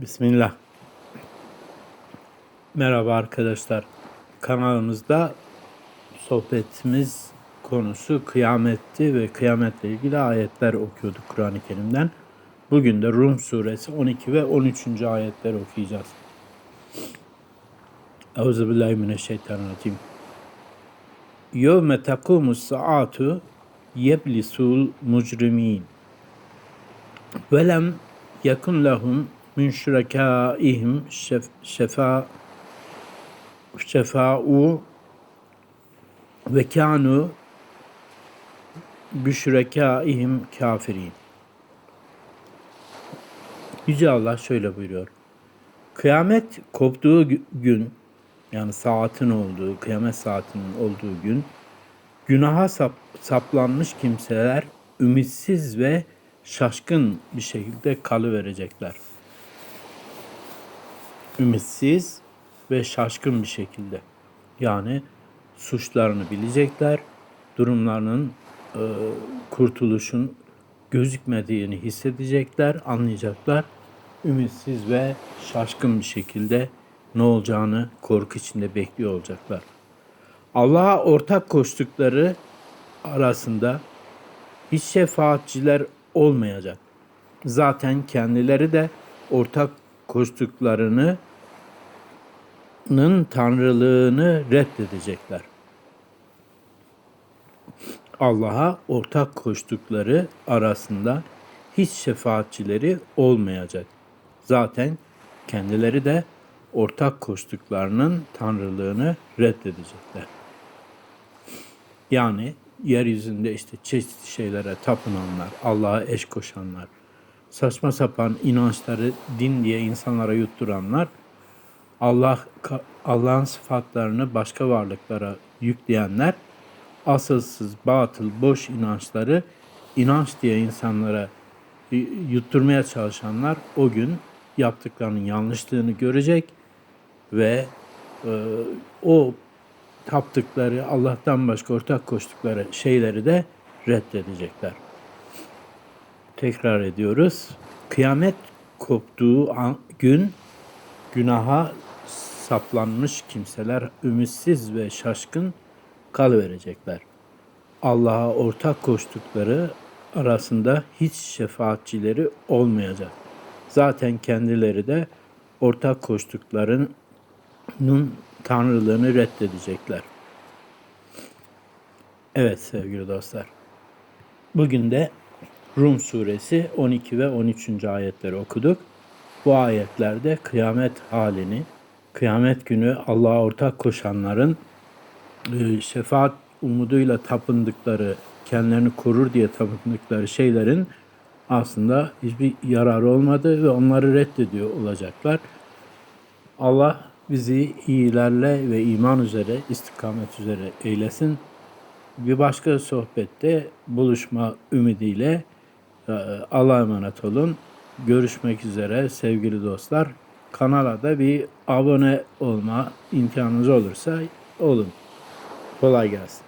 Bismillah. Merhaba arkadaşlar. Kanalımızda sohbetimiz konusu kıyametti ve kıyametle ilgili ayetler okuyorduk Kur'an-ı Kerim'den. Bugün de Rum suresi 12 ve 13. ayetler okuyacağız. Euzubillahimineşşeytanirracim. Yevme tekumus saatu yeblisul mucrimin. Velem yakun lahum min şurekaihim şef, şefa şefa'u ve kanu büşrekaihim kafirin. Yüce Allah şöyle buyuruyor. Kıyamet koptuğu gü- gün yani saatin olduğu, kıyamet saatinin olduğu gün günaha sap, saplanmış kimseler ümitsiz ve şaşkın bir şekilde kalıverecekler. Ümitsiz ve şaşkın bir şekilde. Yani suçlarını bilecekler, durumlarının e, kurtuluşun gözükmediğini hissedecekler, anlayacaklar. Ümitsiz ve şaşkın bir şekilde ne olacağını korku içinde bekliyor olacaklar. Allah'a ortak koştukları arasında hiç şefaatçiler olmayacak. Zaten kendileri de ortak koştuklarının tanrılığını reddedecekler. Allah'a ortak koştukları arasında hiç şefaatçileri olmayacak. Zaten kendileri de ortak koştuklarının tanrılığını reddedecekler. Yani yeryüzünde işte çeşitli şeylere tapınanlar, Allah'a eş koşanlar, saçma sapan inançları din diye insanlara yutturanlar, Allah Allah'ın sıfatlarını başka varlıklara yükleyenler, asılsız, batıl, boş inançları inanç diye insanlara yutturmaya çalışanlar o gün yaptıklarının yanlışlığını görecek ve e, o taptıkları, Allah'tan başka ortak koştukları şeyleri de reddedecekler. Tekrar ediyoruz. Kıyamet koptuğu an, gün günaha saplanmış kimseler ümitsiz ve şaşkın kalıverecekler. Allah'a ortak koştukları arasında hiç şefaatçileri olmayacak. Zaten kendileri de ortak koştuklarının tanrılığını reddedecekler. Evet sevgili dostlar. Bugün de Rum suresi 12 ve 13. ayetleri okuduk. Bu ayetlerde kıyamet halini, kıyamet günü Allah'a ortak koşanların e, şefaat umuduyla tapındıkları, kendilerini korur diye tapındıkları şeylerin aslında hiçbir yararı olmadı ve onları reddediyor olacaklar. Allah bizi iyilerle ve iman üzere, istikamet üzere eylesin. Bir başka sohbette buluşma ümidiyle e, Allah'a emanet olun. Görüşmek üzere sevgili dostlar. Kanala da bir abone olma imkanınız olursa olun. Kolay gelsin.